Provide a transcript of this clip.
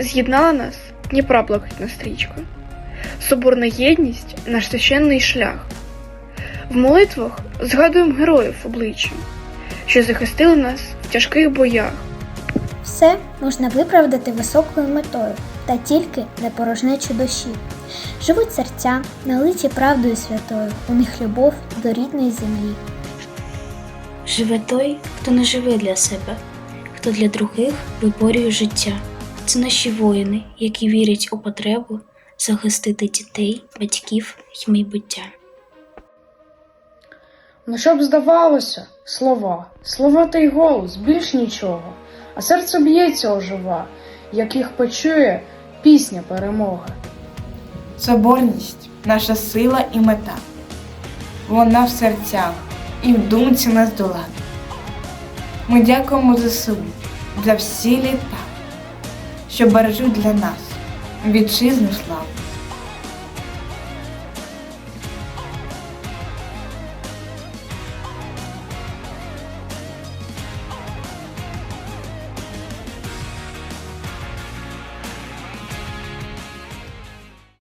з'єднала нас Дніпра блакитна стрічка. Соборна єдність наш священний шлях. В молитвах згадуємо героїв обличчя, що захистили нас в тяжких боях. Все можна виправдати високою метою, та тільки не порожнечу душі. Живуть серця, налиті правдою святою, у них любов до рідної землі. Живе той, хто не живе для себе, хто для других виборює життя. Це наші воїни, які вірять у потребу захистити дітей, батьків і майбуття. Ну, щоб здавалося, слова, слова та й голос, більш нічого, а серце б'ється ожива, як їх почує пісня перемоги. Соборність наша сила і мета. Вона в серцях і в думці нас долати. Ми дякуємо ЗСУ за всі літа, що бережуть для нас вітчизну славу.